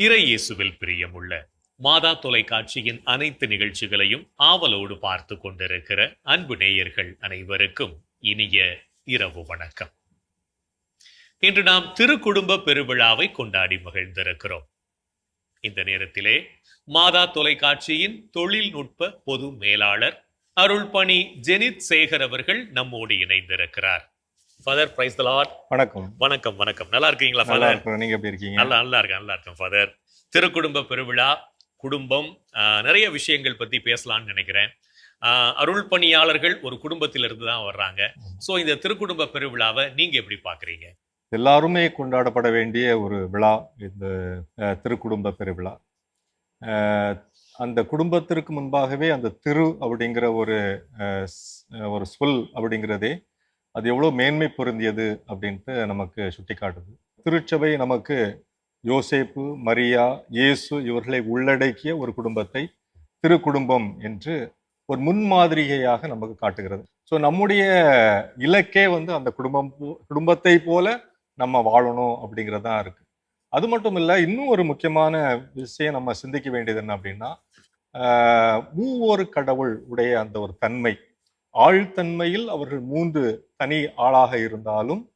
இறை இயேசுவில் பிரியமுள்ள மாதா தொலைக்காட்சியின் அனைத்து நிகழ்ச்சிகளையும் ஆவலோடு பார்த்து கொண்டிருக்கிற அன்பு நேயர்கள் அனைவருக்கும் இனிய இரவு வணக்கம். இன்று நாம் திருக்குடும்ப பெருவிழாவை கொண்டாடி மகிழ்ந்திருக்கிறோம். இந்த நேரத்திலே மாதா தொலைக்காட்சியின் தொழில்நுட்ப பொது மேலாளர் அருள்பணி ஜெனித் சேகர் அவர்கள் நம்மோடு இணைந்திருக்கிறார். ஃபாதர் பிரைஸ் லார்ட் வணக்கம். வணக்கம் வணக்கம். நல்லா இருக்கீங்களா நல்லா ஃபாதர் நீங்க எப்படி இருக்கீங்க? நல்லா நல்லா இருக்கேன் நல்லா இருக்கேன் ஃபாதர் திருக்குடும்ப பெருவிழா குடும்பம் நிறைய விஷயங்கள் பத்தி பேசலாம்னு நினைக்கிறேன். அருள் பணியாளர்கள் ஒரு குடும்பத்திலிருந்து தான் வர்றாங்க. சோ இந்த திருக்குடும்ப பெருவிழாவை நீங்க எப்படி பாக்குறீங்க எல்லாருமே கொண்டாடப்பட வேண்டிய ஒரு விழா இந்த திருக்குடும்ப பெருவிழா. அந்த குடும்பத்திற்கு முன்பாகவே அந்த திரு அப்படிங்கிற ஒரு ஸ்- ஒரு சொல் அப்படிங்கிறதே அது எவ்வளோ மேன்மை பொருந்தியது அப்படின்ட்டு நமக்கு சுட்டிக்காட்டுது. திருச்சபை நமக்கு யோசேப்பு மரியா இயேசு இவர்களை உள்ளடக்கிய ஒரு குடும்பத்தை திருக்குடும்பம் என்று ஒரு முன்மாதிரியாக நமக்கு காட்டுகிறது. ஸோ நம்முடைய இலக்கே வந்து அந்த குடும்பம் குடும்பத்தை போல நம்ம வாழணும் அப்படிங்கிறது தான் இருக்கு. அது மட்டும் இல்லை இன்னும் ஒரு முக்கியமான விஷயம் நம்ம சிந்திக்க வேண்டியது என்ன அப்படின்னா ஆஹ், கடவுள் உடைய அந்த ஒரு தன்மை ஆழ்தன்மையில் அவர்கள் மூன்று தனி ஆளாக இருந்தாலும்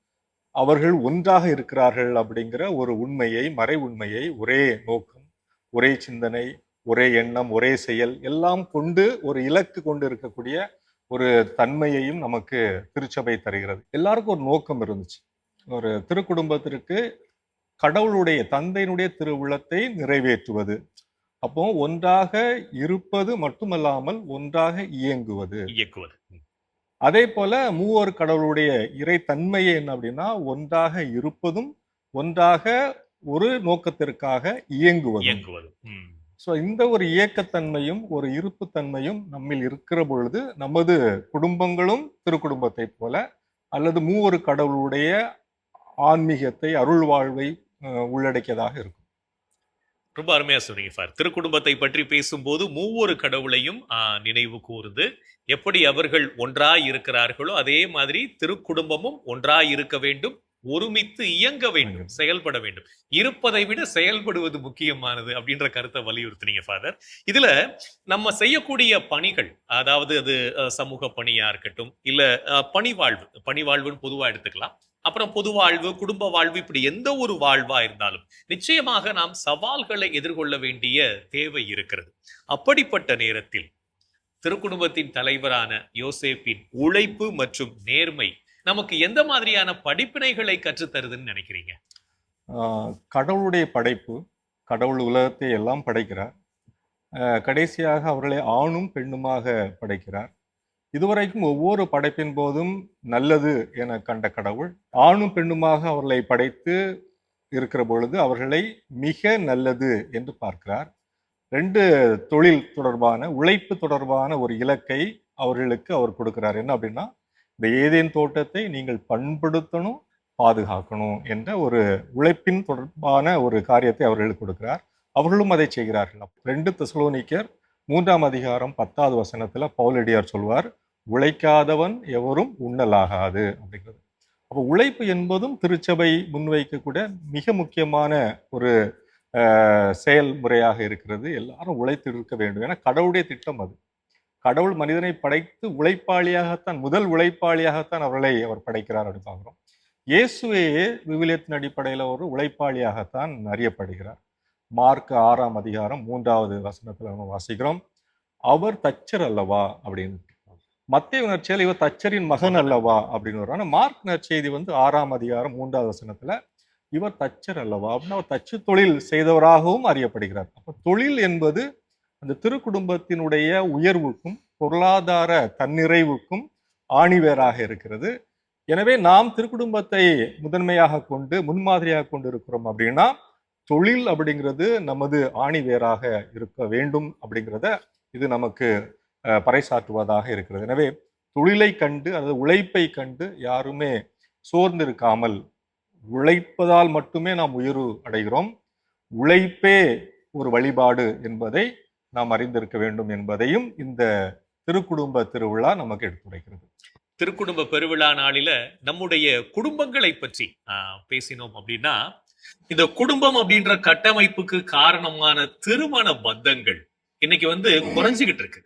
அவர்கள் ஒன்றாக இருக்கிறார்கள் அப்படிங்கிற ஒரு உண்மையை மறை உண்மையை ஒரே நோக்கம் ஒரே சிந்தனை ஒரே எண்ணம் ஒரே செயல் எல்லாம் கொண்டு ஒரு இலக்கு கொண்டு இருக்கக்கூடிய ஒரு தன்மையையும் நமக்கு திருச்சபை தருகிறது. எல்லாருக்கும் ஒரு நோக்கம் இருந்துச்சு. ஒரு திருக்குடும்பத்திற்கு கடவுளுடைய தந்தையினுடைய திருவுளத்தை நிறைவேற்றுவது. அப்போ ஒன்றாக இருப்பது மட்டுமல்லாமல் ஒன்றாக இயங்குவது. இயக்குவது. அதே போல மூவர் கடவுளுடைய இறை தன்மையே என்ன அப்படின்னா ஒன்றாக இருப்பதும் ஒன்றாக ஒரு நோக்கத்திற்காக இயங்குவதும். இயக்குவது ம். ஸோ இந்த ஒரு இயக்கத்தன்மையும் ஒரு இருப்புத்தன்மையும் நம்மில் இருக்கிற பொழுது நமது குடும்பங்களும் திருக்குடும்பத்தை போல அல்லது மூவொரு கடவுளுடைய ஆன்மீகத்தை அருள் வாழ்வை உள்ளடக்கியதாக இருக்கும். ரொம்ப அருமையா சொன்னீங்க ஃபார் திருக்குடும்பத்தை பற்றி பேசும்போது மூவொரு கடவுளையும் ஆஹ், நினைவு கூர்ந்து எப்படி அவர்கள் ஒன்றாய் இருக்கிறார்களோ அதே மாதிரி திருக்குடும்பமும் ஒன்றாய் இருக்க வேண்டும் ஒருமித்து இயங்க வேண்டும். செயல்பட வேண்டும். இருப்பதை விட செயல்படுவது முக்கியமானது அப்படின்ற கருத்தை வலியுறுத்துனீங்க ஃபாதர். இதுல நம்ம செய்யக்கூடிய பணிகள் அதாவது அது சமூக பணியா இருக்கட்டும் இல்ல பணிவாழ்வு பணிவாழ்வுன்னு பொதுவா எடுத்துக்கலாம். அப்புறம் பொது வாழ்வு குடும்ப வாழ்வு இப்படி எந்த ஒரு வாழ்வா இருந்தாலும் நிச்சயமாக நாம் சவால்களை எதிர்கொள்ள வேண்டிய தேவை இருக்கிறது. அப்படிப்பட்ட நேரத்தில் திருக்குடும்பத்தின் தலைவரான யோசேப்பின் உழைப்பு மற்றும் நேர்மை நமக்கு எந்த மாதிரியான படிப்பினைகளை கற்றுத்தருதுன்னு நினைக்கிறீங்க? கடவுளுடைய படைப்பு கடவுள் உலகத்தை எல்லாம் படைக்கிறார். கடைசியாக அவர்களை ஆணும் பெண்ணுமாக படைக்கிறார். இதுவரைக்கும் ஒவ்வொரு படைப்பின் போதும் நல்லது என கண்ட கடவுள் ஆணும் பெண்ணுமாக அவர்களை படைத்து இருக்கிற பொழுது அவர்களை மிக நல்லது என்று பார்க்கிறார். ரெண்டு தொழில் தொடர்பான உழைப்பு தொடர்பான ஒரு இலக்கை அவர்களுக்கு அவர் கொடுக்கிறார். என்ன அப்படின்னா இந்த ஏதேன் தோட்டத்தை நீங்கள் பண்படுத்தணும் பாதுகாக்கணும் என்ற ஒரு உழைப்பின் தொடர்பான ஒரு காரியத்தை அவர்களுக்கு கொடுக்கிறார். அவர்களும் அதை செய்கிறார்கள். ரெண்டு தசலோனிக்கர் மூன்றாம் அதிகாரம் பத்தாவது வசனத்தில் பவுலடியார் சொல்வார் உழைக்காதவன் எவரும் உண்ணலாகாது அப்படிங்கிறது. அப்போ உழைப்பு என்பதும் திருச்சபை முன்வைக்கக்கூடிய மிக முக்கியமான ஒரு செயல்முறையாக இருக்கிறது. எல்லாரும் உழைத்து இருக்க வேண்டும். ஏன்னா கடவுளுடைய திட்டம் அது. கடவுள் மனிதனை படைத்து உழைப்பாளியாகத்தான் முதல் உழைப்பாளியாகத்தான் அவர்களை அவர் படைக்கிறார் அப்படின்னு பார்க்குறோம். இயேசுவே விவிலியத்தின் அடிப்படையில் ஒரு உழைப்பாளியாகத்தான் அறியப்படுகிறார். மார்க் ஆறாம் அதிகாரம் மூன்றாவது வசனத்தில் நம்ம வாசிக்கிறோம். அவர் தச்சர் அல்லவா? அப்படின்னு மத்திய நற்செய்தி இவர் தச்சரின் மகன் அல்லவா அப்படின்னு வரும் ஆனால் மார்க் நற்செய்தி வந்து ஆறாம் அதிகாரம் மூன்றாவது வசனத்துல இவர் தச்சர் அல்லவா அப்படின்னா அவர் தச்சு தொழில் செய்தவராகவும் அறியப்படுகிறார். அப்போ தொழில் என்பது அந்த திருக்குடும்பத்தினுடைய உயர்வுக்கும் பொருளாதார தன்னிறைவுக்கும் ஆணிவேராக இருக்கிறது. எனவே நாம் திருக்குடும்பத்தை முதன்மையாக கொண்டு முன்மாதிரியாக கொண்டு இருக்கிறோம் அப்படின்னா தொழில் அப்படிங்கிறது நமது ஆணிவேராக இருக்க வேண்டும் அப்படிங்கிறத இது நமக்கு பறைசாற்றுவதாக இருக்கிறது. எனவே தொழிலை கண்டு அல்லது உழைப்பை கண்டு யாருமே சோர்ந்திருக்காமல் உழைப்பதால் மட்டுமே நாம் உயர்வு அடைகிறோம். உழைப்பே ஒரு வழிபாடு என்பதை நாம் அறிந்திருக்க வேண்டும் என்பதையும் இந்த திருக்குடும்ப திருவிழா நமக்கு எடுத்துரைக்கிறது திருக்குடும்ப பெருவிழா நாளில நம்முடைய குடும்பங்களை பற்றி பேசினோம் அப்படின்னா இந்த குடும்பம் அப்படின்ற கட்டமைப்புக்கு காரணமான திருமண பந்தங்கள் இன்னைக்கு வந்து குறைஞ்சுகிட்டு இருக்கு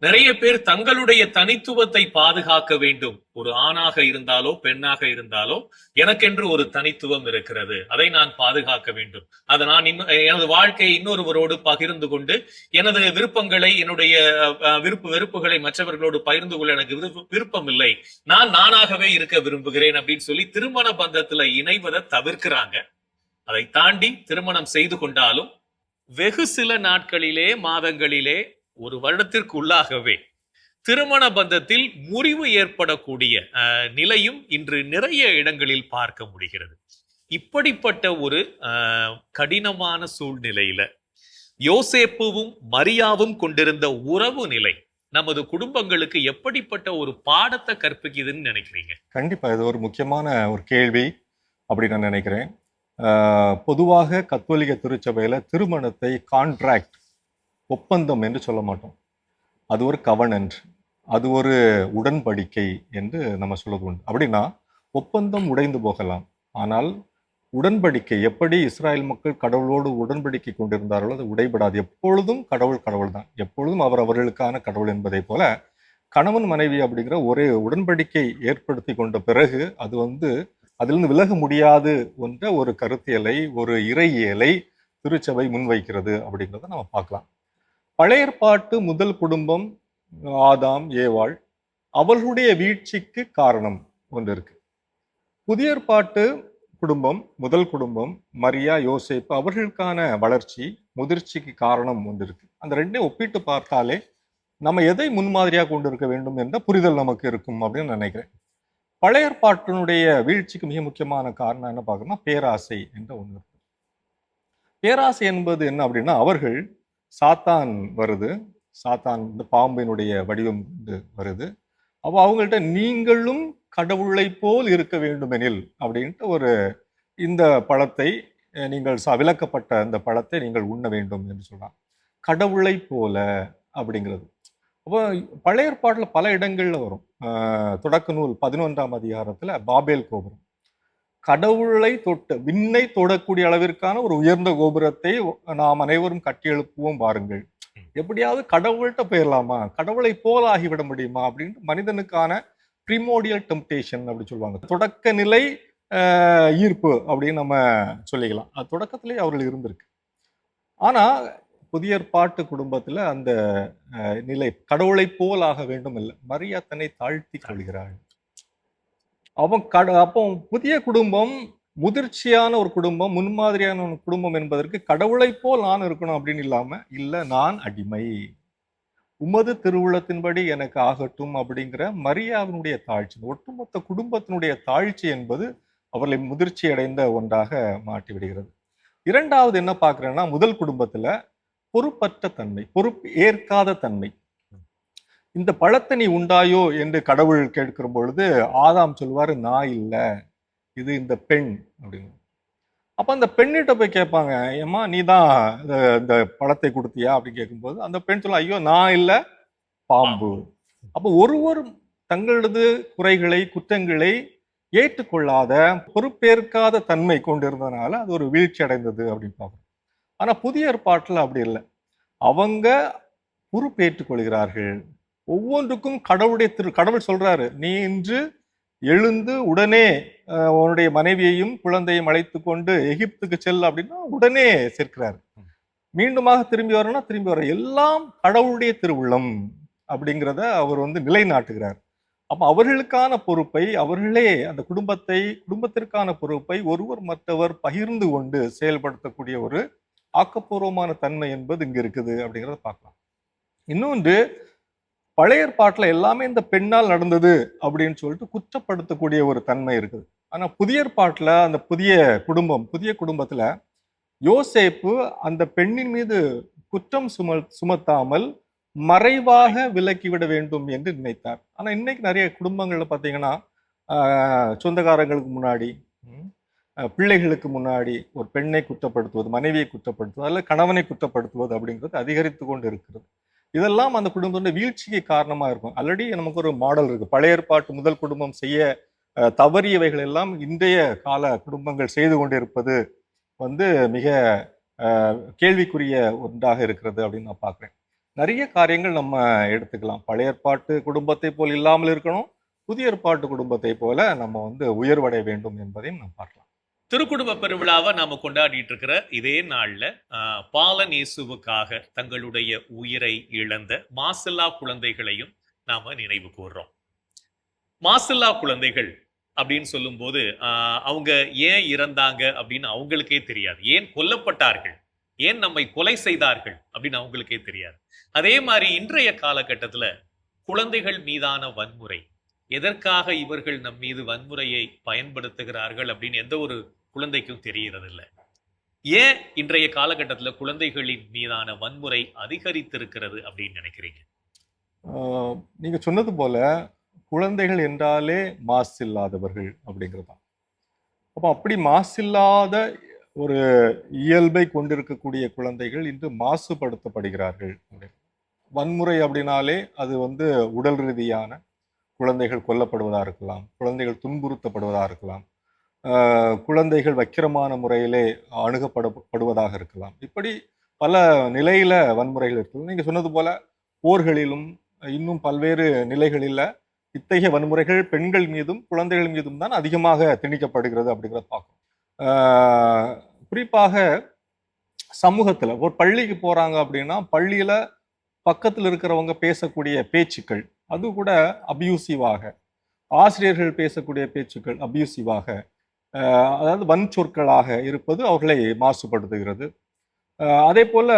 நிறைய பேர் தங்களுடைய தனித்துவத்தை பாதுகாக்க வேண்டும். ஒரு ஆணாக இருந்தாலோ பெண்ணாக இருந்தாலோ எனக்கென்று ஒரு தனித்துவம் இருக்கிறது. அதை நான் பாதுகாக்க வேண்டும். அதை நான் இன்னும் எனது வாழ்க்கையை இன்னொருவரோடு பகிர்ந்து கொண்டு எனது விருப்பங்களை என்னுடைய விருப்பு வெறுப்புகளை மற்றவர்களோடு பகிர்ந்து கொள்ள எனக்கு விருப்ப- விருப்பம் இல்லை நான் நானாகவே இருக்க விரும்புகிறேன் அப்படின்னு சொல்லி திருமண பந்தத்துல இணைவதை தவிர்க்கிறாங்க. அதை தாண்டி திருமணம் செய்து கொண்டாலும் வெகு சில நாட்களிலே மாதங்களிலே ஒரு வருடத்திற்கு உள்ளாகவே திருமண பந்தத்தில் முறிவு ஏற்படக்கூடிய நிலையும் இன்று நிறைய இடங்களில் பார்க்க முடிகிறது. இப்படிப்பட்ட ஒரு கடினமான சூழ்நிலையில யோசேப்புவும் மரியாவும் கொண்டிருந்த உறவு நிலை நமது குடும்பங்களுக்கு எப்படிப்பட்ட ஒரு பாடத்தை கற்பிக்குதுன்னு நினைக்கிறீங்க? கண்டிப்பா. இது ஒரு முக்கியமான ஒரு கேள்வி அப்படி நான் நினைக்கிறேன். ஆஹ் பொதுவாக கத்தோலிக திருச்சபையில் திருமணத்தை கான்ட்ராக்ட் ஒப்பந்தம் என்று சொல்ல மாட்டோம். அது ஒரு கவனன்ட் அது ஒரு உடன்படிக்கை என்று நம்ம சொல்வது உண்டு. அப்படின்னா ஒப்பந்தம் உடைந்து போகலாம். ஆனால் உடன்படிக்கை எப்படி இஸ்ராயல் மக்கள் கடவுளோடு உடன்படிக்கை கொண்டிருந்தார்களோ அது உடைபடாது. எப்பொழுதும் கடவுள் கடவுள் தான். எப்பொழுதும் அவர் அவர்களுக்கான கடவுள் என்பதை போல கணவன் மனைவி அப்படிங்கிற ஒரே உடன்படிக்கை ஏற்படுத்தி கொண்ட பிறகு அது வந்து அதிலிருந்து விலக முடியாது என்ற ஒரு கருத்தியலை ஒரு இறையியலை திருச்சபை முன்வைக்கிறது அப்படிங்கிறத நம்ம பார்க்கலாம். பழையற்பாட்டு முதல் குடும்பம் ஆதாம் ஏவாள் அவர்களுடைய வீழ்ச்சிக்கு காரணம் ஒன்று இருக்கு. புதிய ஏற்பாட்டு குடும்பம் முதல் குடும்பம் மரியா யோசேப்பு அவர்களுக்கான வளர்ச்சி முதிர்ச்சிக்கு காரணம் ஒன்று இருக்கு. அந்த ரெண்டையும் ஒப்பிட்டு பார்த்தாலே நம்ம எதை முன்மாதிரியாக கொண்டு இருக்க வேண்டும் என்ற புரிதல் நமக்கு இருக்கும் அப்படின்னு நினைக்கிறேன். பழைய ஏற்பாட்டினுடைய வீழ்ச்சிக்கு மிக முக்கியமான காரணம் என்ன பார்க்கணும்னா பேராசை என்ற ஒன்று இருக்கு. பேராசை என்பது என்ன அப்படின்னா அவர்கள் சாத்தான் வருது. சாத்தான் இந்த பாம்பினுடைய வடிவம் வருது. அப்போ அவங்கள்ட்ட நீங்களும் கடவுளை போல் இருக்க வேண்டுமெனில் அப்படின்ட்டு ஒரு இந்த பழத்தை நீங்கள் ச- விலக்கப்பட்ட அந்த பழத்தை நீங்கள் உண்ண வேண்டும் என்று சொல்கிறான் கடவுளை போல அப்படிங்கிறது. அப்போ பழைய ஏற்பாட்டில் பல இடங்களில் வரும். தொடக்க நூல் பதினொன்றாம் அதிகாரத்தில் பாபேல் கோபுரம். கடவுளை தொட்ட விண்ணை தொடக்கூடிய அளவிற்கான ஒரு உயர்ந்த கோபுரத்தை நாம் அனைவரும் கட்டி எழுப்புவோம் பாருங்கள். எப்படியாவது கடவுள்கிட்ட போயிடலாமா கடவுளை போல ஆகிவிட முடியுமா? அப்படின்ட்டு மனிதனுக்கான ப்ரிமோடியல் டெம்டேஷன் அப்படி சொல்லுவாங்க. தொடக்க நிலை ஈர்ப்பு அப்படின்னு நம்ம சொல்லிக்கலாம். அது தொடக்கத்திலே அவர்கள் இருந்திருக்கு. ஆனால் புதிய பாட்டு குடும்பத்தில் அந்த நிலை கடவுளை போல் ஆக வேண்டும் இல்லை மரியா தன்னை தாழ்த்தி கொள்கிறாள். அவன் கட அப்போ புதிய குடும்பம் முதிர்ச்சியான ஒரு குடும்பம் முன்மாதிரியான ஒரு குடும்பம் என்பதற்கு கடவுளை போல் நான் இருக்கணும் அப்படின்னு இல்லாமல் இல்லை நான் அடிமை. உமது திருவுளத்தின்படி எனக்கு ஆகட்டும் அப்படிங்கிற மரியாவினுடைய தாழ்ச்சி. ஒட்டுமொத்த குடும்பத்தினுடைய தாழ்ச்சி என்பது அவர்களை முதிர்ச்சி அடைந்த ஒன்றாக மாட்டி விடுகிறது இரண்டாவது என்ன பார்க்குறேன்னா முதல் குடும்பத்தில் பொறுப்பற்ற தன்மை பொறுப்பு ஏற்காத தன்மை. இந்த பழத்தை நீ உண்டாயோ என்று கடவுள் கேட்கிற பொழுது ஆதாம் சொல்வார் நான் இல்லை இது இந்த பெண் அப்படின்னு. அப்போ அந்த பெண்ணிட்ட போய் கேட்பாங்க ஏம்மா நீ தான் இந்த பழத்தை கொடுத்தியா? அப்படின்னு கேட்கும்போது அந்த பெண் சொல்ல ஐயோ நான் இல்லை பாம்பு. அப்போ ஒருவர் தங்களது குறைகளை குற்றங்களை ஏற்றுக்கொள்ளாத பொறுப்பேற்காத தன்மை கொண்டிருந்தனால அது ஒரு வீழ்ச்சி அடைந்தது அப்படின்னு பார்க்குறோம். ஆனால் புதிய ஏற்பாட்டில் அப்படி இல்லை. அவங்க பொறுப்பேற்றுக்கொள்கிறார்கள். ஒவ்வொன்றுக்கும் கடவுளுடைய திரு கடவுள் சொல்றாரு நீ இன்று எழுந்து உடனே உன்னுடைய மனைவியையும் குழந்தையும் அழைத்து கொண்டு எகிப்துக்கு செல் அப்படின்னா உடனே சேர்க்கிறாரு. மீண்டுமாக திரும்பி வரணும்னா திரும்பி வர எல்லாம் கடவுளுடைய திருவுள்ளம் அப்படிங்கிறத அவர் வந்து நிலைநாட்டுகிறார். அப்ப அவர்களுக்கான பொறுப்பை அவர்களே அந்த குடும்பத்தை குடும்பத்திற்கான பொறுப்பை ஒருவர் மற்றவர் பகிர்ந்து கொண்டு செயல்படுத்தக்கூடிய ஒரு ஆக்கப்பூர்வமான தன்மை என்பது இங்க இருக்குது அப்படிங்கிறத பார்க்கலாம். இன்னொன்று பழைய ஏற்பாட்டில் எல்லாமே இந்த பெண்ணால் நடந்தது அப்படின்னு சொல்லிட்டு குற்றப்படுத்தக்கூடிய ஒரு தன்மை இருக்குது. ஆனால் புதிய ஏற்பாட்டில் அந்த புதிய குடும்பம் புதிய குடும்பத்துல யோசேப்பு அந்த பெண்ணின் மீது குற்றம் சும சுமத்தாமல் மறைவாக விலக்கிவிட வேண்டும் என்று நினைத்தார். ஆனால் இன்னைக்கு நிறைய குடும்பங்களில் பார்த்தீங்கன்னா ஆஹ், சொந்தக்காரங்களுக்கு முன்னாடி பிள்ளைகளுக்கு முன்னாடி ஒரு பெண்ணை குற்றப்படுத்துவது மனைவியை குற்றப்படுத்துவது அல்ல கணவனை குற்றப்படுத்துவது அப்படிங்கிறது அதிகரித்து கொண்டு இருக்கிறது. இதெல்லாம் அந்த குடும்பத்தோட வீழ்ச்சிக்கு காரணமாக இருக்கும். ஆல்ரெடி நமக்கு ஒரு மாடல் இருக்குது பழைய ஏற்பாட்டு முதல் குடும்பம் செய்ய தவறியவைகள் எல்லாம் இன்றைய கால குடும்பங்கள் செய்து கொண்டிருப்பது வந்து மிக கேள்விக்குரிய ஒன்றாக இருக்கிறது அப்படின்னு நான் பார்க்குறேன். நிறைய காரியங்கள் நம்ம எடுத்துக்கலாம். பழைய ஏற்பாட்டு குடும்பத்தை போல் இல்லாமல் இருக்கணும். புதிய ஏற்பாட்டு குடும்பத்தை போல நம்ம வந்து உயர்வடைய வேண்டும் என்பதையும் நாம் பார்க்கலாம். திருக்குடும்ப பெருவிழாவை நாம கொண்டாடிட்டு இருக்கிற இதே நாள்ல ஆஹ், பாலன் இயேசுவுக்காக தங்களுடைய உயிரை இழந்த மாசில்லா குழந்தைகளையும் நாம நினைவு கூர்றோம். மாசில்லா குழந்தைகள் அப்படின்னு சொல்லும்போது ஆஹ், அவங்க ஏன் இறந்தாங்க அப்படின்னு அவங்களுக்கே தெரியாது. ஏன் கொல்லப்பட்டார்கள்? ஏன் நம்மை கொலை செய்தார்கள் அப்படின்னு அவங்களுக்கே தெரியாது. அதே மாதிரி இன்றைய காலகட்டத்துல குழந்தைகள் மீதான வன்முறை எதற்காக இவர்கள் நம் மீது வன்முறையை பயன்படுத்துகிறார்கள் அப்படின்னு எந்த ஒரு குழந்தைக்கும் தெரிகிறது இல்லை ஏன் இன்றைய காலகட்டத்துல குழந்தைகளின் மீதான வன்முறை அதிகரித்திருக்கிறது அப்படின்னு நினைக்கிறீங்க? ஆஹ் நீங்க சொன்னது போல குழந்தைகள் என்றாலே மாசு இல்லாதவர்கள் அப்படிங்கிறது தான் அப்போ அப்படி மாசில்லாத ஒரு இயல்பை கொண்டிருக்கக்கூடிய குழந்தைகள் இன்று மாசுபடுத்தப்படுகிறார்கள் வன்முறை அப்படின்னாலே அது வந்து உடல் ரீதியான குழந்தைகள் கொல்லப்படுவதாக இருக்கலாம் குழந்தைகள் துன்புறுத்தப்படுவதாக இருக்கலாம் குழந்தைகள் வக்கிரமான முறையிலே அணுகப்படப்படுவதாக இருக்கலாம். இப்படி பல நிலையில வன்முறைகள் இருக்குது. நீங்கள் சொன்னது போல போர்களிலும் இன்னும் பல்வேறு நிலைகளில் இத்தகைய வன்முறைகள் பெண்கள் மீதும் குழந்தைகள் மீதும் தான் அதிகமாக திணிக்கப்படுகிறது அப்படிங்கிறத பார்க்கணும். குறிப்பாக சமூகத்தில் ஒரு பள்ளிக்கு போகிறாங்க அப்படின்னா பள்ளியில் பக்கத்தில் இருக்கிறவங்க பேசக்கூடிய பேச்சுக்கள் அது கூட அபியூசிவாக ஆசிரியர்கள் பேசக்கூடிய பேச்சுக்கள் அபியூசிவாக ஆஹ் அதாவது வன்சொற்களாக இருப்பது அவர்களை மாசுபடுத்துகிறது. ஆஹ் அதே போல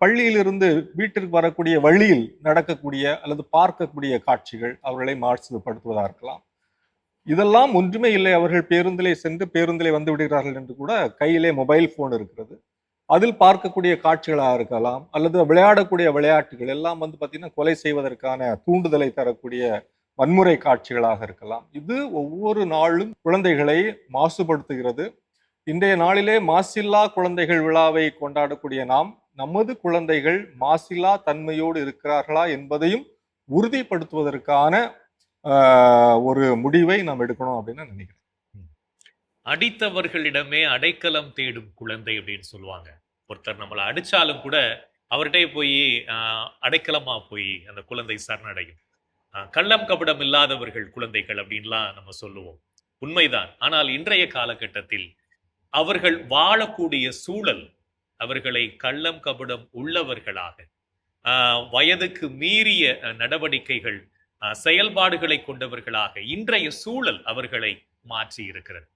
பள்ளியிலிருந்து வீட்டிற்கு வரக்கூடிய வழியில் நடக்கக்கூடிய அல்லது பார்க்கக்கூடிய காட்சிகள் அவர்களை மாசுபடுத்துவதா இருக்கலாம். இதெல்லாம் ஒன்றுமே இல்லை. அவர்கள் பேருந்திலே சென்று பேருந்திலே வந்து விடுகிறார்கள் என்று கூட கையிலே மொபைல் போன் இருக்கிறது. அதில் பார்க்கக்கூடிய காட்சிகளாக இருக்கலாம். அல்லது விளையாடக்கூடிய விளையாட்டுகள் எல்லாம் வந்து பார்த்திங்கன்னா கொலை செய்வதற்கான தூண்டுதலை தரக்கூடிய வன்முறை காட்சிகளாக இருக்கலாம். இது ஒவ்வொரு நாளும் குழந்தைகளை மாசுபடுத்துகிறது. இன்றைய நாளிலே மாசில்லா குழந்தைகள் விழாவை கொண்டாடக்கூடிய நாம் நமது குழந்தைகள் மாசில்லா தன்மையோடு இருக்கிறார்களா என்பதையும் உறுதிப்படுத்துவதற்கான ஆஹ், ஒரு முடிவை நாம் எடுக்கணும் அப்படின்னு நான் நினைக்கிறேன். அடித்தவர்களிடமே அடைக்கலம் தேடும் குழந்தை அப்படின்னு சொல்லுவாங்க. ஒருத்தர் நம்மளை அடிச்சாலும் கூட அவர்கிட்டே போய் அடைக்கலமா போய் அந்த குழந்தை சரணடையும். கள்ளம் கபடம் இல்லாதவர்கள் குழந்தைகள் அப்படின்லாம் நம்ம சொல்லுவோம். உண்மைதான். ஆனால் இன்றைய காலகட்டத்தில் அவர்கள் வாழக்கூடிய சூழல் அவர்களை கள்ளம் கபடம் உள்ளவர்களாக ஆஹ், வயதுக்கு மீறிய நடவடிக்கைகள் ஆஹ், செயல்பாடுகளை கொண்டவர்களாக இன்றைய சூழல் அவர்களை மாற்றி இருக்கிறது.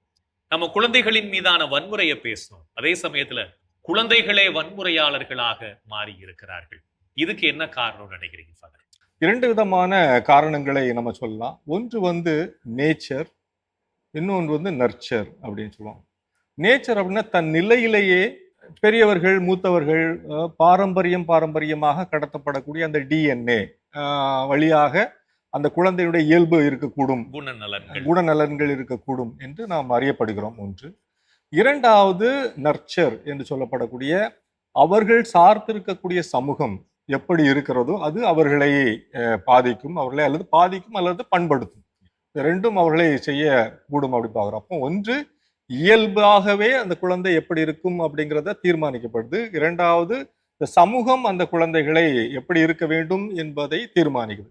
நம்ம குழந்தைகளின் மீதான வன்முறையை பேசணும் அதே சமயத்துல குழந்தைகளே வன்முறையாளர்களாக மாறி இருக்கிறார்கள். இதுக்கு என்ன காரணம் நினைக்கிறீங்க ஃபாதர்? இரண்டு விதமான காரணங்களை நம்ம சொல்லலாம். ஒன்று வந்து நேச்சர் இன்னொன்று வந்து நர்ச்சர் அப்படின்னு சொல்லுவோம் நேச்சர் அப்படின்னா தன் நிலையிலேயே பெரியவர்கள் மூத்தவர்கள் பாரம்பரியம் பாரம்பரியமாக கடத்தப்படக்கூடிய அந்த டிஎன்ஏ வழியாக அந்த குழந்தையுடைய இயல்பு இருக்கக்கூடும். குணநலன்கள். குணநலன்கள் இருக்கக்கூடும் என்று நாம் அறியப்படுகிறோம் ஒன்று. இரண்டாவது நர்ச்சர் என்று சொல்லப்படக்கூடிய அவர்கள் சார்ந்திருக்கக்கூடிய சமூகம் எப்படி இருக்கிறதோ அது அவர்களை பாதிக்கும். அவர்களை அல்லது பாதிக்கும் அல்லது பண்படுத்தும். ரெண்டும் அவர்களை செய்ய கூடும் அப்படி பார்க்குறோம். அப்போ ஒன்று இயல்பாகவே அந்த குழந்தை எப்படி இருக்கும் அப்படிங்கிறத தீர்மானிக்கப்படுது. இரண்டாவது இந்த சமூகம் அந்த குழந்தைகளை எப்படி இருக்க வேண்டும் என்பதை தீர்மானிக்குது.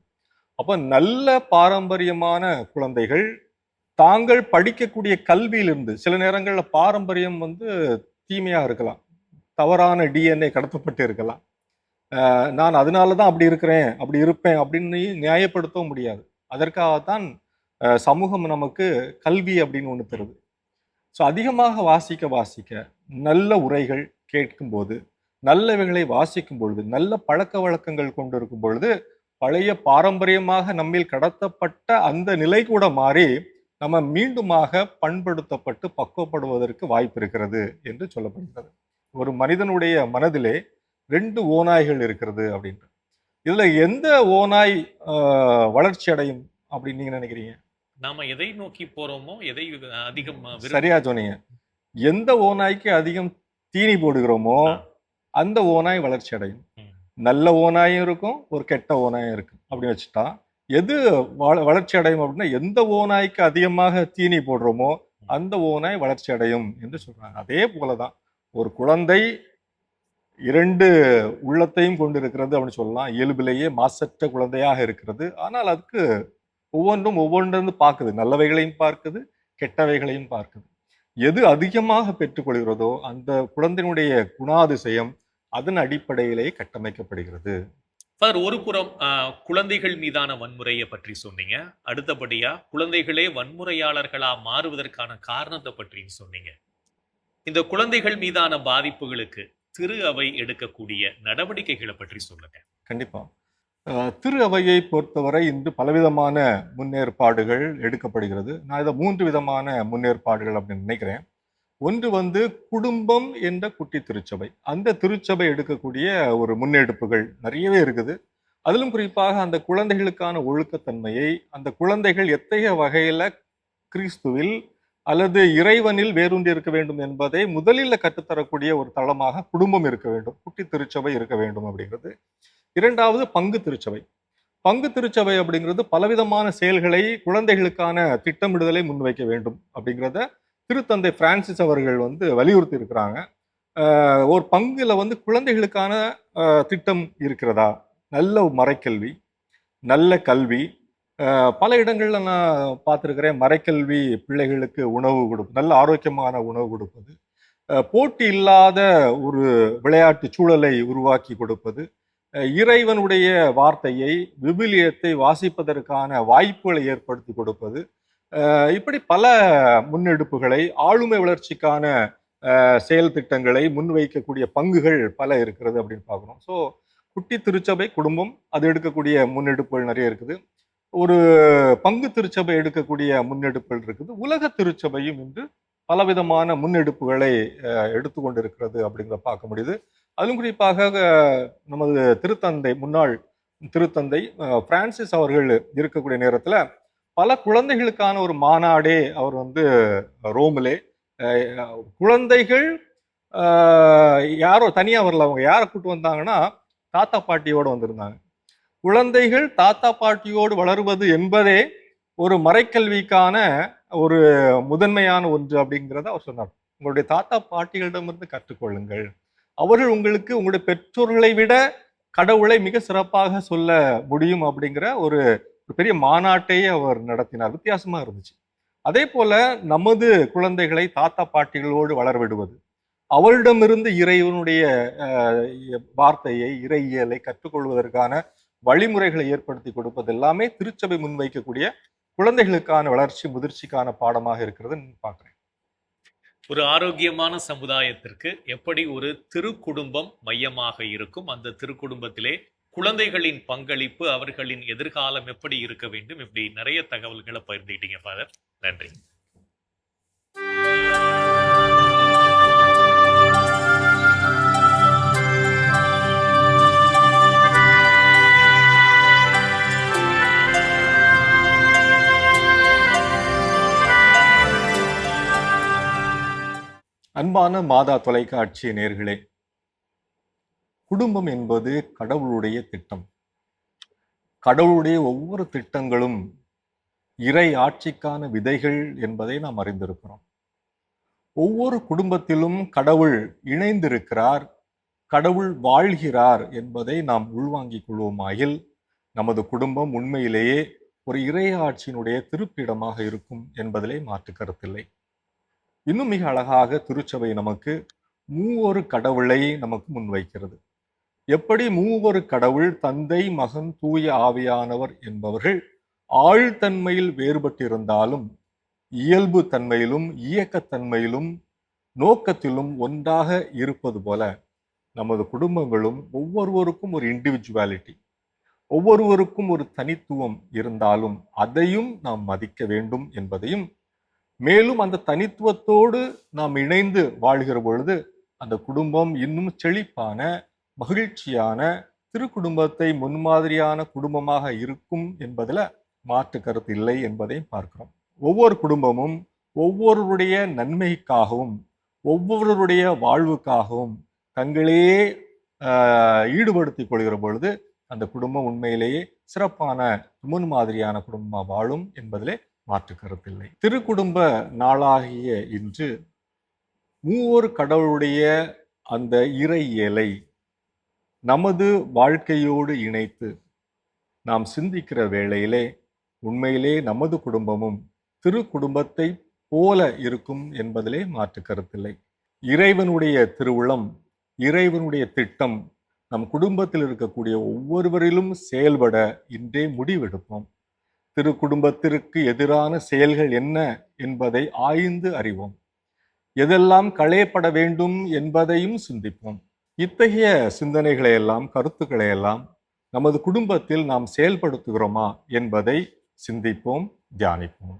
அப்போ நல்ல பாரம்பரியமான குழந்தைகள் தாங்கள் படிக்கக்கூடிய கல்வியிலிருந்து சில நேரங்களில் பாரம்பரியம் வந்து தீமையாக இருக்கலாம். தவறான டிஎன்ஏ கடத்தப்பட்டு இருக்கலாம். நான் அதனால தான் அப்படி இருக்கிறேன் அப்படி இருப்பேன் அப்படின்னு நியாயப்படுத்தவும் முடியாது. அதற்காகத்தான் சமூகம் நமக்கு கல்வி அப்படின்னு ஒன்று தருது. ஸோ அதிகமாக வாசிக்க வாசிக்க நல்ல உரைகள் கேட்கும்போது நல்லவைகளை வாசிக்கும் பொழுது நல்ல பழக்க வழக்கங்கள் கொண்டு இருக்கும் பொழுது பழைய பாரம்பரியமாக நம்மில் கடத்தப்பட்ட அந்த நிலை கூட மாறி நம்ம மீண்டுமாக பண்படுத்தப்பட்டு பக்குவப்படுவதற்கு வாய்ப்பு இருக்கிறது என்று சொல்லப்படுகிறது. ஒரு மனிதனுடைய மனதிலே ரெண்டு ஓநாய்கள் இருக்கிறது அப்படின்ட்டு. இதுல எந்த ஓநாய் வளர்ச்சி அடையும் அப்படின்னு நீங்க நினைக்கிறீங்க? நாம எதை நோக்கி போறோமோ எதை அதிகம் சரியா சொன்னீங்க. எந்த ஓநாய்க்கு அதிகம் தீனி போடுகிறோமோ. அந்த ஓநாய் வளர்ச்சி அடையும். நல்ல ஓநாயும் இருக்கும் ஒரு கெட்ட ஓநாயும் இருக்கும். அப்படி வச்சுட்டா எது வள- வளர்ச்சி அடையும் அப்படின்னா எந்த ஓநாய்க்கு அதிகமாக தீனி போடுறோமோ அந்த ஓநாய் வளர்ச்சி அடையும் என்று சொல்றாங்க. அதே போலதான் ஒரு குழந்தை இரண்டு உள்ளத்தையும் கொண்டிருக்கிறது அப்படின்னு சொல்லலாம். இயல்பிலேயே மாசற்ற குழந்தையாக இருக்கிறது. ஆனால் அதுக்கு ஒவ்வொன்றும் ஒவ்வொன்றிருந்து பார்க்குது. நல்லவைகளையும் பார்க்குது கெட்டவைகளையும் பார்க்குது. எது அதிகமாக பெற்றுக்கொள்கிறதோ அந்த குழந்தையினுடைய குணாதிசயம் அதன் அடிப்படையிலேயே கட்டமைக்கப்படுகிறது. ஃபாதர் ஒரு புறம் குழந்தைகள் மீதான வன்முறையை பற்றி சொன்னீங்க. அடுத்தபடியா குழந்தைகளே வன்முறையாளர்களா மாறுவதற்கான காரணத்தை பற்றியும் சொன்னீங்க. இந்த குழந்தைகள் மீதான பாதிப்புகளுக்கு திரு அவை எடுக்கக்கூடிய நடவடிக்கைகளை பற்றி சொல்லுங்க. கண்டிப்பா. திரு அவையை பொறுத்தவரை இன்று பலவிதமான முன்னேற்பாடுகள் எடுக்கப்படுகிறது. நான் இதை மூன்று விதமான முன்னேற்பாடுகள் அப்படின்னு நினைக்கிறேன். ஒன்று வந்து குடும்பம் என்ற குட்டி திருச்சபை. அந்த திருச்சபை எடுக்கக்கூடிய ஒரு முன்னெடுப்புகள் நிறையவே இருக்குது. அதிலும் குறிப்பாக அந்த குழந்தைகளுக்கான ஒழுக்கத்தன்மையை அந்த குழந்தைகள் எத்தகைய வகையில் கிறிஸ்துவில் அல்லது இறைவனில் வேரூன்றி இருக்க வேண்டும் என்பதை முதலில் கற்றுத்தரக்கூடிய ஒரு தளமாக குடும்பம் இருக்க வேண்டும். குட்டி திருச்சபை இருக்க வேண்டும் அப்படிங்கிறது. இரண்டாவது பங்கு திருச்சபை. பங்கு திருச்சபை அப்படிங்கிறது பலவிதமான செயல்களை குழந்தைகளுக்கான திட்டமிடுதலை முன்வைக்க வேண்டும் அப்படிங்கிறத திருத்தந்தை பிரான்சிஸ் அவர்கள் வந்து வலியுறுத்தி இருக்கிறாங்க. ஒரு பங்குல வந்து குழந்தைகளுக்கான திட்டம் இருக்கிறதா? நல்ல மறைக்கல்வி நல்ல கல்வி பல இடங்களில் நான் பார்த்துருக்கிறேன். மறைக்கல்வி பிள்ளைகளுக்கு உணவு கொடுப்பது நல்ல ஆரோக்கியமான உணவு கொடுப்பது போட்டி இல்லாத ஒரு விளையாட்டு சூழலை உருவாக்கி கொடுப்பது இறைவனுடைய வார்த்தையை விபிலியத்தை வாசிப்பதற்கான வாய்ப்புகளை ஏற்படுத்தி கொடுப்பது இப்படி பல முன்னெடுப்புகளை ஆளுமை வளர்ச்சிக்கான செயல் திட்டங்களை முன்வைக்கக்கூடிய பங்குகள் பல இருக்கிறது அப்படின்னு பார்க்குறோம். ஸோ குட்டி திருச்சபை குடும்பம் அது எடுக்கக்கூடிய முன்னெடுப்புகள் நிறைய இருக்குது. ஒரு பங்கு திருச்சபை எடுக்கக்கூடிய முன்னெடுப்புகள் இருக்குது. உலக திருச்சபையும் இன்று பலவிதமான முன்னெடுப்புகளை எடுத்துக்கொண்டிருக்கிறது அப்படிங்கிற பார்க்க முடியுது. அதிலும் குறிப்பாக நமது திருத்தந்தை முன்னாள் திருத்தந்தை பிரான்சிஸ் அவர்கள் இருக்கக்கூடிய நேரத்தில் பல குழந்தைகளுக்கான ஒரு மாநாடே அவர் வந்து ரோமிலே குழந்தைகள் யாரோ தனியாக வரல அவங்க யாரை கூட்டு வந்தாங்கன்னா தாத்தா பாட்டியோட வந்திருந்தாங்க. குழந்தைகள் தாத்தா பாட்டியோடு வளருவது என்பதே ஒரு மறைக்கல்விக்கான ஒரு முதன்மையான ஒன்று அப்படிங்கிறத அவர் சொன்னார். உங்களுடைய தாத்தா பாட்டிகளிடமிருந்து கற்றுக்கொள்ளுங்கள். அவர்கள் உங்களுக்கு உங்களுடைய பெற்றோர்களை விட கடவுளை மிக சிறப்பாக சொல்ல முடியும் அப்படிங்கிற ஒரு பெரிய மாநாட்டையே அவர் நடத்தினார். வித்தியாசமாக இருந்துச்சு. அதே போல நமது குழந்தைகளை தாத்தா பாட்டிகளோடு வளர விடுவது. அவரிடமிருந்து இறைவனுடைய வார்த்தையை இறையியலை கற்றுக்கொள்வதற்கான வழிமுறைகளை ஏற்படுத்தி கொடுப்பது எல்லாமே திருச்சபை முன்வைக்கக்கூடிய குழந்தைகளுக்கான வளர்ச்சி முதிர்ச்சிக்கான பாடமாக இருக்கிறதுன்னு பார்க்குறேன். ஒரு ஆரோக்கியமான சமுதாயத்திற்கு எப்படி ஒரு திருக்குடும்பம் மையமாக இருக்கும்? அந்த திருக்குடும்பத்திலே குழந்தைகளின் பங்களிப்பு அவர்களின் எதிர்காலம் எப்படி இருக்க வேண்டும்? இப்படி நிறைய தகவல்களை பகிர்ந்துட்டீங்க ஃபாதர் நன்றி. அன்பான மாதா தொலைக்காட்சி நேர்களே குடும்பம் என்பது கடவுளுடைய திட்டம். கடவுளுடைய ஒவ்வொரு திட்டங்களும் இறை ஆட்சிக்கான விதைகள் என்பதை நாம் அறிந்திருக்கிறோம். ஒவ்வொரு குடும்பத்திலும் கடவுள் இணைந்திருக்கிறார் கடவுள் வாழ்கிறார் என்பதை நாம் உள்வாங்கிக் கொள்வோமாயில் நமது குடும்பம் உண்மையிலேயே ஒரு இறை ஆட்சியினுடைய திருப்பிடமாக இருக்கும் என்பதிலே மாற்று கருத்தில்லை. இன்னும் மிக அழகாக திருச்சபை நமக்கு மூவொரு கடவுளை நமக்கு முன்வைக்கிறது எப்படி மூவொரு கடவுள் தந்தை மகன் தூய ஆவியானவர் என்பவர்கள் ஆழ்தன்மையில் வேறுபட்டிருந்தாலும் இயல்பு தன்மையிலும் இயக்கத்தன்மையிலும் நோக்கத்திலும் ஒன்றாக இருப்பது போல நமது குடும்பங்களும் ஒவ்வொருவருக்கும் ஒரு இண்டிவிஜுவாலிட்டி ஒவ்வொருவருக்கும் ஒரு தனித்துவம் இருந்தாலும் அதையும் நாம் மதிக்க வேண்டும் என்பதையும் மேலும் அந்த தனித்துவத்தோடு நாம் இணைந்து வாழ்கிற பொழுது அந்த குடும்பம் இன்னும் செழிப்பான மகிழ்ச்சியான திருக்குடும்பத்தை முன்மாதிரியான குடும்பமாக இருக்கும் என்பதில் மாற்று கருத்து இல்லை என்பதை பார்க்கிறோம். ஒவ்வொரு குடும்பமும் ஒவ்வொருவருடைய நன்மைக்காகவும் ஒவ்வொருவருடைய வாழ்வுக்காகவும் தங்களையே ஈடுபடுத்திக் கொள்கிற பொழுது அந்த குடும்பம் உண்மையிலேயே சிறப்பான முன்மாதிரியான குடும்பமாக வாழும் என்பதிலே மாற்று கருத்தில்லை திருக்குடும்ப நாளாகிய இன்று மூவர் கடவுளுடைய அந்த இறை இயலை நமது வாழ்க்கையோடு இணைத்து நாம் சிந்திக்கிற வேளையிலே உண்மையிலே நமது குடும்பமும் திரு குடும்பத்தை போல இருக்கும் என்பதிலே மாற்று கருத்தில்லை இறைவனுடைய திருவுளம் இறைவனுடைய திட்டம் நம் குடும்பத்தில் இருக்கக்கூடிய ஒவ்வொருவரிலும் செயல்பட இன்றே முடிவெடுப்போம். திரு குடும்பத்திற்கு எதிரான செயல்கள் என்ன என்பதை ஆய்ந்து அறிவோம். எதெல்லாம் களையப்பட வேண்டும் என்பதையும் சிந்திப்போம். இத்தகைய சிந்தனைகளை எல்லாம் கருத்துக்களை எல்லாம் நமது குடும்பத்தில் நாம் செயல்படுத்துகிறோமா என்பதை சிந்திப்போம் தியானிப்போம்.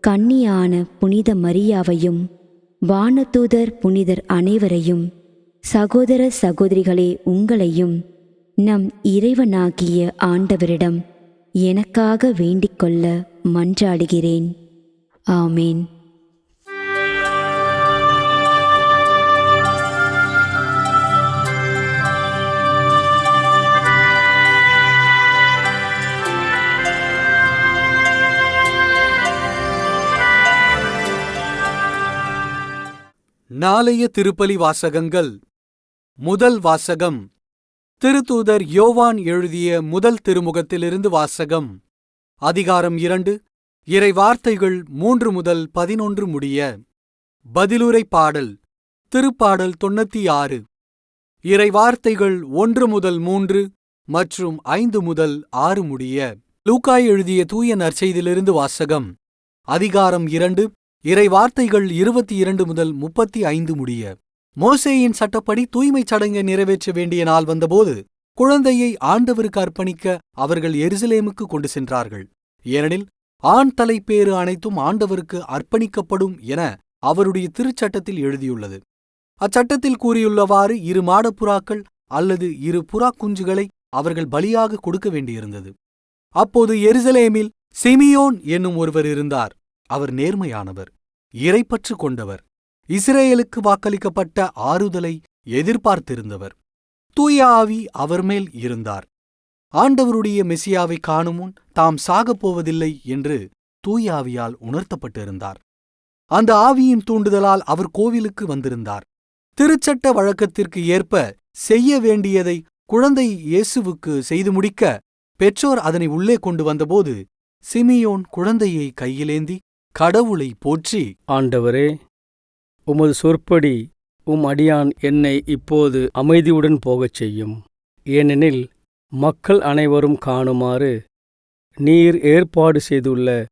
கன்னியான புனித மரியாவையும் வானதூதர் புனிதர் அனைவரையும் சகோதர சகோதரிகளே உங்களையும் நம் இறைவனாகிய ஆண்டவரிடம் எனக்காக வேண்டிக்கொள்ள மன்றாடுகிறேன். ஆமேன். நாளைய திருப்பலி வாசகங்கள். முதல் வாசகம். திருத்தூதர் யோவான் எழுதிய முதல் திருமுகத்திலிருந்து வாசகம். அதிகாரம் இரண்டு. இறை வார்த்தைகள் மூன்று முதல் பதினொன்று முடிய. பதிலுரை பாடல். திருப்பாடல் தொண்ணூத்தி ஆறு. இறை வார்த்தைகள் ஒன்று முதல் மூன்று மற்றும் ஐந்து முதல் ஆறு முடிய. லூக்காய் எழுதிய தூய நற்செய்திலிருந்து வாசகம். அதிகாரம் இரண்டு. இறை வார்த்தைகள் இருபத்தி இரண்டு முதல் முப்பத்தி ஐந்து முடிய மோசேயின் சட்டப்படி தூய்மைச் சடங்கை நிறைவேற்ற வேண்டிய நாள் வந்தபோது குழந்தையை ஆண்டவருக்கு அர்ப்பணிக்க அவர்கள் எருசலேமுக்கு கொண்டு சென்றார்கள். ஏனெனில் ஆண் தலைப்பேறு அனைத்தும் ஆண்டவருக்கு அர்ப்பணிக்கப்படும் என அவருடைய திருச்சட்டத்தில் எழுதியுள்ளது. அச்சட்டத்தில் கூறியுள்ளவாறு இரு மாடப்புறாக்கள் அல்லது இரு புறா குஞ்சுகளை அவர்கள் பலியாக கொடுக்க வேண்டியிருந்தது. அப்போது எருசலேமில் சிமியோன் என்னும் ஒருவர் இருந்தார். அவர் நேர்மையானவர் இறைப்பற்று கொண்டவர் இஸ்ரேலுக்கு வாக்களிக்கப்பட்ட ஆறுதலை எதிர்பார்த்திருந்தவர். தூய ஆவி அவர் மேல் இருந்தார். ஆண்டவருடைய மெசியாவை காணும் முன் தாம் சாகப் போவதில்லை என்று தூய ஆவியால் உணர்த்தப்பட்டிருந்தார். அந்த ஆவியின் தூண்டுதலால் அவர் கோவிலுக்கு வந்திருந்தார். திருச்சட்ட வழக்கத்திற்கு ஏற்ப செய்ய வேண்டியதை குழந்தை இயேசுவுக்கு செய்து முடிக்க பெற்றோர் அதனை உள்ளே கொண்டு வந்தபோது சிமியோன் குழந்தையை கையிலேந்தி கடவுளை போற்றி. ஆண்டவரே உமது சொற்படி உம் அடியான் என்னை இப்போது அமைதியுடன் போகச் செய்யும். ஏனெனில் மக்கள் அனைவரும் காணுமாறு நீர் ஏற்பாடு செய்துள்ள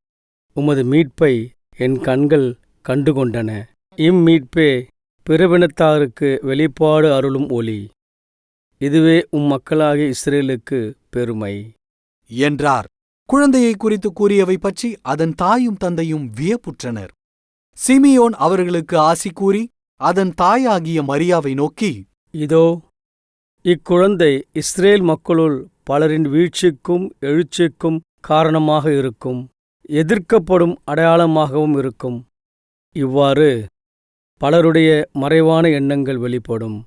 உமது மீட்பை என் கண்கள் கண்டுகொண்டன. இம்மீட்பே பிறவினத்தாருக்கு வெளிப்பாடு அருளும் ஒளி. இதுவே உம் மக்களாகிய இஸ்ரேலுக்கு பெருமை. என்றார். குழந்தையை குறித்து கூறியவை பற்றி அதன் தாயும் தந்தையும் வியப்புற்றனர். சிமியோன் அவர்களுக்கு ஆசி கூறி அதன் தாயாகிய மரியாவை நோக்கி இதோ இக்குழந்தை இஸ்ரேல் மக்களுள் பலரின் வீழ்ச்சிக்கும் எழுச்சிக்கும் காரணமாக இருக்கும் எதிர்க்கப்படும் அடையாளமாகவும் இருக்கும். இவ்வாறு பலருடைய மறைவான எண்ணங்கள் வெளிப்படும்.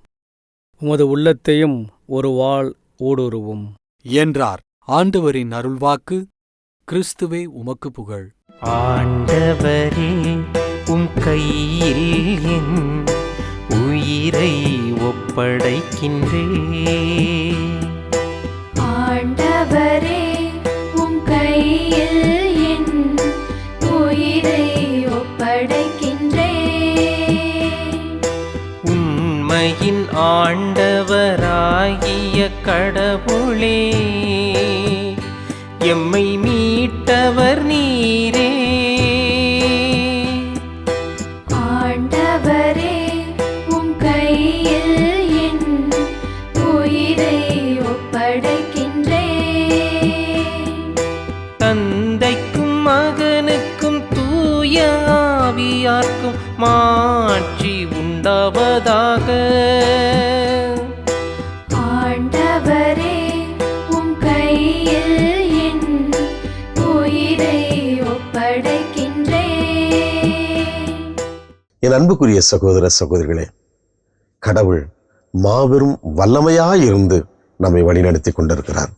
உமது உள்ளத்தையும் ஒரு வாள் ஊடுருவும். என்றார். ஆண்டவரின் அருள்வாக்கு கிறிஸ்துவே உமக்கு புகழ். ஆண்டவரே உம் கையில் என் உயிரை ஒப்படைக்கின்றே. உண்மையின் ஆண்டவராகிய கடவுளே எம்மை மீட்டவர் நீரே. என் அன்புக்குரிய சகோதர சகோதரிகளே கடவுள் மாபெரும் வல்லமையாயிருந்து நம்மை வழிநடத்தி கொண்டிருக்கிறார்.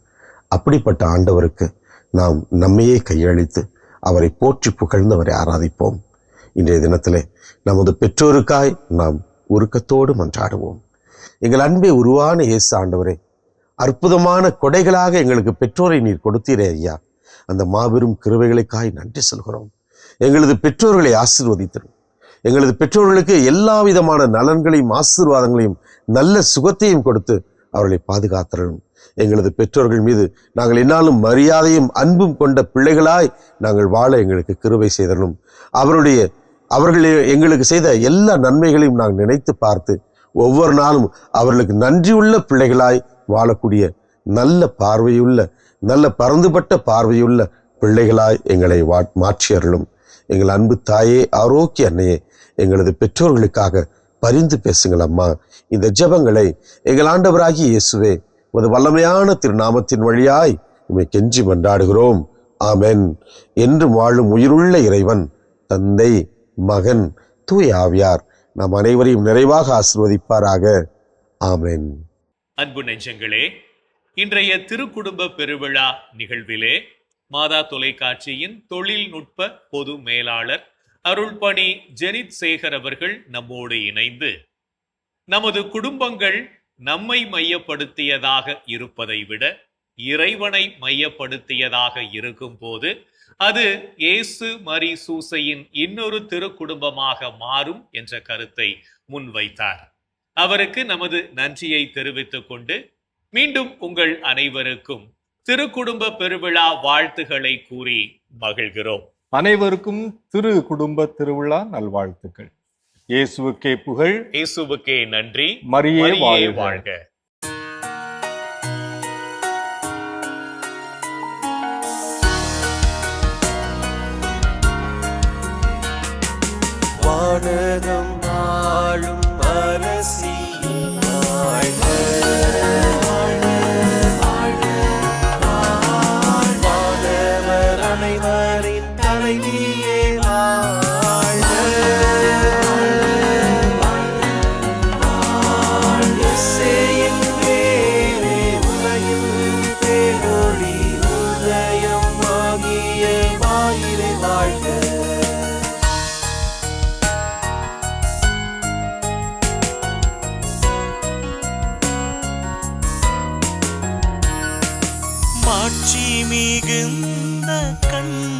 அப்படிப்பட்ட ஆண்டவருக்கு நாம் நம்மையே கையளித்து அவரை போற்றி புகழ்ந்து அவரை ஆராதிப்போம். இன்றைய தினத்திலே நமது பெற்றோருக்காய் நாம் உருக்கத்தோடு மன்றாடுவோம். எங்கள் அன்பே உருவான இயேசு ஆண்டவரே அற்புதமான கொடைகளாக எங்களுக்கு பெற்றோரை நீர் கொடுத்தீரே ஐயா. அந்த மாபெரும் கிருவைகளுக்காய் நன்றி சொல்கிறோம். எங்களது பெற்றோர்களை ஆசிர்வதித்திரும் எங்களது பெற்றோர்களுக்கு எல்லா விதமான நலன்களையும் ஆசீர்வாதங்களையும் நல்ல சுகத்தையும் கொடுத்து அவர்களை பாதுகாத்தரணும். எங்களது பெற்றோர்கள் மீது நாங்கள் என்னாலும் மரியாதையும் அன்பும் கொண்ட பிள்ளைகளாய் நாங்கள் வாழ எங்களுக்கு கிருபை செய்தரணும். அவருடைய அவர்கள் எங்களுக்கு செய்த எல்லா நன்மைகளையும் நாங்கள் நினைத்து பார்த்து ஒவ்வொரு நாளும் அவர்களுக்கு நன்றியுள்ள பிள்ளைகளாய் வாழக்கூடிய நல்ல பார்வையுள்ள நல்ல பறந்துபட்ட பார்வையுள்ள பிள்ளைகளாய் எங்களை வா மாற்றி எங்கள் அன்பு தாயே ஆரோக்கிய அன்னையே எங்களது பெற்றோர்களுக்காக பரிந்து பேசுங்கள் அம்மா. இந்த ஜெபங்களை எங்கள் ஆண்டவராகிய இயேசுவே உமது வல்லமையான திருநாமத்தின் வழியாய் உமை கெஞ்சி மன்றாடுகிறோம். ஆமென். என்று வாழும் உயிருள்ள இறைவன் தந்தை மகன் தூய் ஆவியார் நாம் அனைவரையும் நிறைவாக ஆசிர்வதிப்பாராக. ஆமென். அன்பு நெஞ்சங்களே இன்றைய திருக்குடும்ப பெருவிழா நிகழ்விலே மாதா தொலைக்காட்சியின் தொழில்நுட்ப பொது மேலாளர் அருள்பணி ஜெனித் சேகர் அவர்கள் நம்மோடு இணைந்து நமது குடும்பங்கள் நம்மை மையப்படுத்தியதாக இருப்பதை விட இறைவனை மையப்படுத்தியதாக இருக்கும் போது அது இயேசு மரி சூசையின் இன்னொரு திருக்குடும்பமாக மாறும் என்ற கருத்தை முன்வைத்தார். அவருக்கு நமது நன்றியை தெரிவித்துக் கொண்டு மீண்டும் உங்கள் அனைவருக்கும் திருக்குடும்ப பெருவிழா வாழ்த்துக்களை கூறி மகிழ்கிறோம். அனைவருக்கும் திரு குடும்ப திருவிழா நல்வாழ்த்துக்கள். இயேசுவுக்கே புகழ். இயேசுவுக்கே நன்றி. மரியே மரியே வாழ்க. வானகம் ஆளும் அரசி കണ്ണ